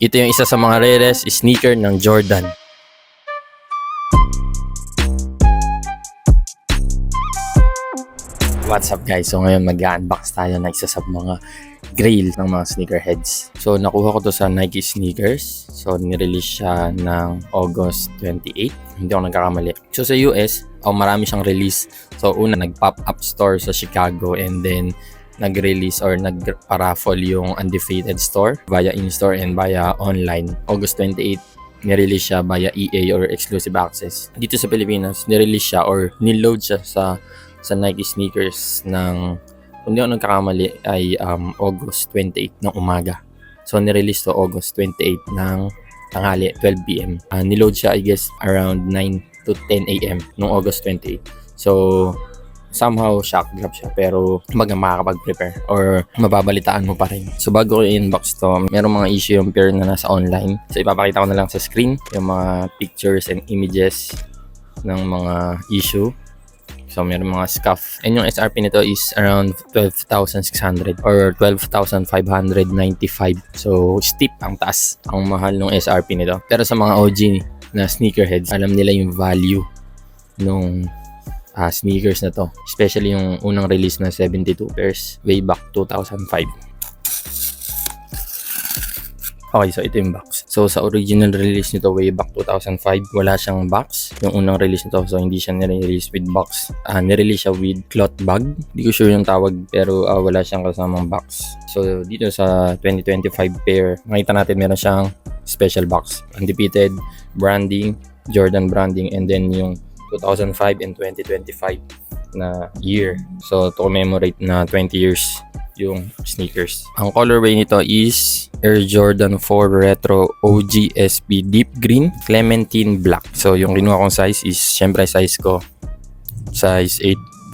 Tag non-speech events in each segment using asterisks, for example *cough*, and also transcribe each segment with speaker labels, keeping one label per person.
Speaker 1: Ito yung isa sa mga rarest sneaker ng Jordan. What's up guys? So ngayon mag-unbox tayo ng isa sa mga grail ng mga sneakerheads. So nakuha ko to sa Nike sneakers. So nirelease siya ng August 28. Hindi ako nagkakamali. So sa US, oh, marami siyang release. So una nag-pop up store sa Chicago and then nag-release or nag-paraffle yung undefeated store via in-store and via online. August 28 nirelease siya via EA or exclusive access. Dito sa Pilipinas, nirelease siya or niload siya sa sa Nike sneakers ng kung di ako nagkakamali ay um, August 28 ng umaga. So nirelease to August 28 ng tanghali 12pm. Uh, niload siya I guess around 9 to 10 am noong August 28. So somehow shock drop siya pero kumbaga makakapag-prepare or mababalitaan mo pa rin. So bago ko i-inbox to, merong mga issue yung pair na nasa online. So ipapakita ko na lang sa screen yung mga pictures and images ng mga issue. So meron mga scuff. And yung SRP nito is around 12,600 or 12,595. So steep ang taas. Ang mahal ng SRP nito. Pero sa mga OG na sneakerheads, alam nila yung value nung ah, sneakers na to. Especially yung unang release na 72 pairs way back 2005. Okay, so ito yung box. So sa original release nito way back 2005, wala siyang box. Yung unang release nito, so hindi siya nire-release with box. Ah, nirelease siya with cloth bag. Hindi ko sure yung tawag, pero ah, wala siyang kasamang box. So dito sa 2025 pair, makita natin meron siyang special box. Undefeated, branding, Jordan branding, and then yung 2005 and 2025 na year. So to commemorate na 20 years yung sneakers. Ang colorway nito is Air Jordan 4 Retro OG SB Deep Green Clementine Black. So yung kinuha kong size is syempre size ko size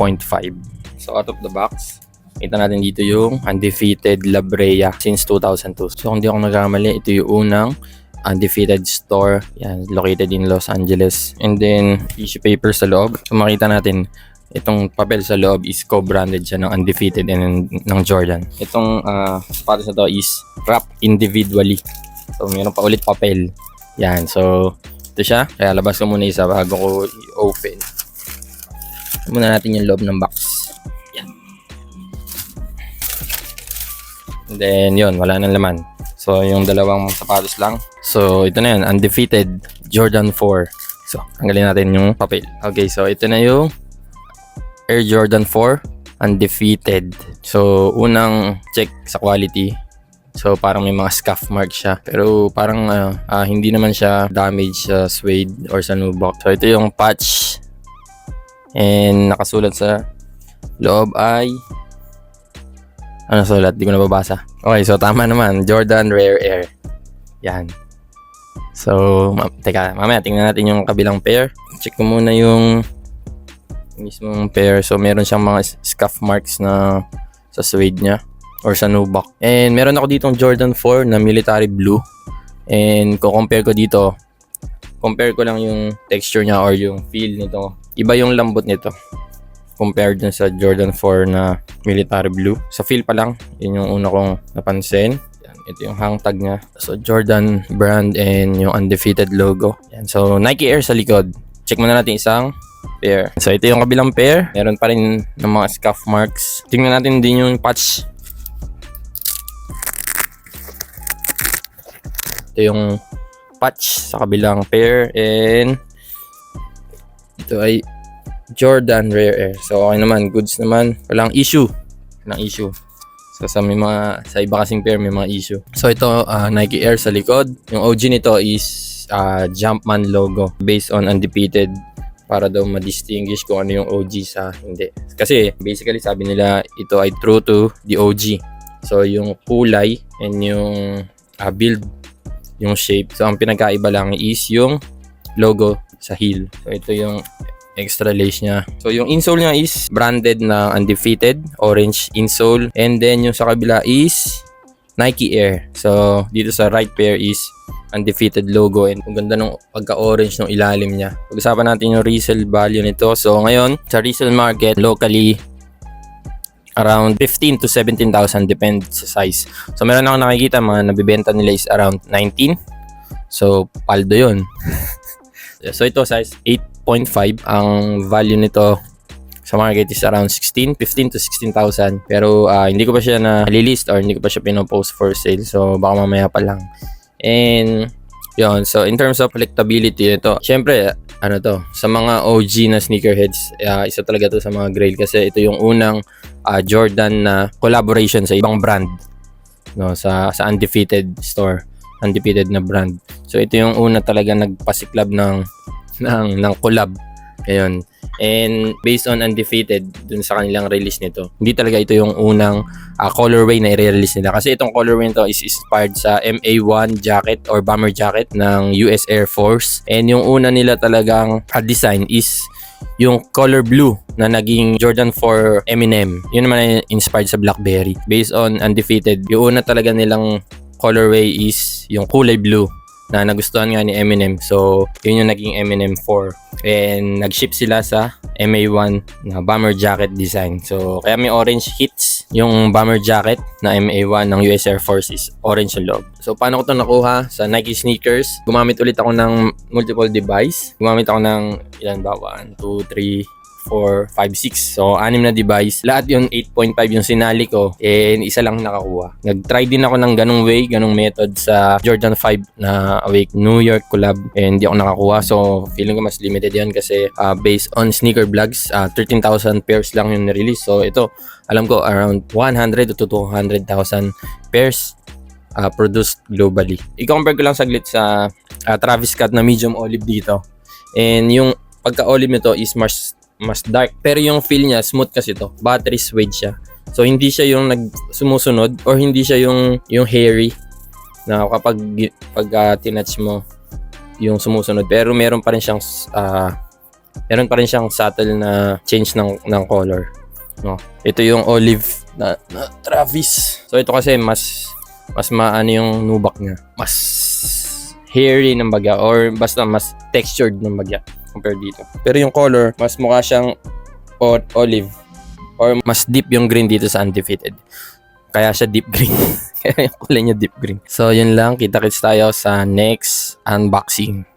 Speaker 1: 8.5. So out of the box, kita natin dito yung undefeated La Brea since 2002. So kung di ako nagkamali, ito yung unang undefeated store. Yan, located in Los Angeles. And then, tissue paper sa loob. So makita natin, itong papel sa loob is co-branded siya ng undefeated and ng Jordan. Itong uh, sapatos na to is wrapped individually. So meron pa ulit papel. Yan, so ito siya. Kaya labas ko muna isa bago ko i-open. Muna natin yung loob ng box. Yan. And then yun, wala nang laman. So yung dalawang sapatos lang. So ito na yun, undefeated Jordan 4. So, tanggalin natin yung papel. Okay, so ito na yung Air Jordan 4 undefeated. So, unang check sa quality. So, parang may mga scuff mark siya. Pero parang ah, ah, hindi naman siya damage sa suede or sa nubuck. So, ito yung patch. And nakasulat sa loob ay ano sulat? Di ko nababasa. Okay, so tama naman. Jordan Rare Air. Yan. So, ma- teka, mamaya tingnan natin yung kabilang pair. Check ko muna yung mismong pair. So, meron siyang mga scuff marks na sa suede niya or sa nubuck. And meron ako ditong Jordan 4 na military blue. And kung compare ko dito, compare ko lang yung texture niya or yung feel nito. Iba yung lambot nito compared dun sa Jordan 4 na military blue. Sa feel pa lang, yun yung una kong napansin. Ito yung hang tag niya. So Jordan brand and yung undefeated logo. Yan, so Nike Air sa likod. Check muna natin isang pair. So ito yung kabilang pair. Meron pa rin ng mga scuff marks. Tingnan natin din yung patch. Ito yung patch sa kabilang pair and ito ay Jordan Rare Air. So okay naman, goods naman. Walang issue. Walang issue. So sa may mga sa iba kasing pair may mga issue. So ito ah, Nike Air sa likod. Yung OG nito is ah, Jumpman logo based on undefeated para daw ma-distinguish kung ano yung OG sa hindi. Kasi basically sabi nila ito ay true to the OG. So yung kulay and yung ah, build, yung shape. So ang pinagkaiba lang is yung logo sa heel. So ito yung extra lace niya. So yung insole niya is branded na undefeated, orange insole. And then yung sa kabila is Nike Air. So dito sa right pair is undefeated logo and ang ganda ng pagka-orange ng ilalim niya. Pag-usapan natin yung resale value nito. So ngayon, sa resale market, locally, around 15 to 17,000 depende sa size. So meron ako nakikita mga nabibenta nila is around 19. So paldo yun. *laughs* so ito size 8.5 ang value nito sa market is around 16, 15 to 16,000. Pero ah, hindi ko pa siya na list or hindi ko pa siya pinopost for sale. So baka mamaya pa lang. And yun, so in terms of collectability nito, syempre, ano to, sa mga OG na sneakerheads, ah, isa talaga to sa mga grail kasi ito yung unang ah, Jordan na collaboration sa ibang brand no sa sa undefeated store undefeated na brand so ito yung una talaga nagpasiklab ng ng ng collab. Ayun. And based on undefeated dun sa kanilang release nito hindi talaga ito yung unang ah, colorway na i-release nila. Kasi itong colorway nito is inspired sa MA1 jacket or bomber jacket ng US Air Force. And yung una nila talagang ah, design is yung color blue na naging Jordan 4 Eminem. Yun naman ay inspired sa Blackberry. Based on Undefeated, yung una talaga nilang colorway is yung kulay blue na nagustuhan nga ni Eminem. So, yun yung naging Eminem 4. And nag-ship sila sa MA1 na bomber jacket design. So, kaya may orange hits yung bomber jacket na MA1 ng US Air Force is orange yung loob. So, paano ko to nakuha? Sa Nike sneakers. Gumamit ulit ako ng multiple device. Gumamit ako ng ilan ba? 1, 2, 3, 4, 5, 6. So, anim na device. Lahat yung 8.5 yung sinali ko and isa lang nakakuha. Nag-try din ako ng ganong way, ganong method sa Jordan 5 na Awake New York collab and hindi ako nakakuha. So, feeling ko mas limited yan kasi uh, based on sneaker blogs, uh, 13,000 pairs lang yung release. So, ito, alam ko around 100 to 200,000 pairs uh, produced globally. I-compare ko lang saglit sa uh, Travis Scott na medium olive dito. And yung pagka-olive nito is mas mas dark. Pero yung feel niya, smooth kasi to. Battery suede siya. So, hindi siya yung nag sumusunod or hindi siya yung, yung hairy na kapag pag uh, tinatch mo yung sumusunod. Pero meron pa rin siyang uh, meron pa rin siyang subtle na change ng, ng color. No? Ito yung olive na, na Travis. So, ito kasi mas mas maano yung nubak niya. Mas hairy ng bagya or basta mas textured ng bagya compare dito. Pero yung color, mas mukha siyang olive or mas deep yung green dito sa undefeated. Kaya siya deep green. *laughs* Kaya yung kulay niya deep green. So, yun lang. Kita-kits tayo sa next unboxing.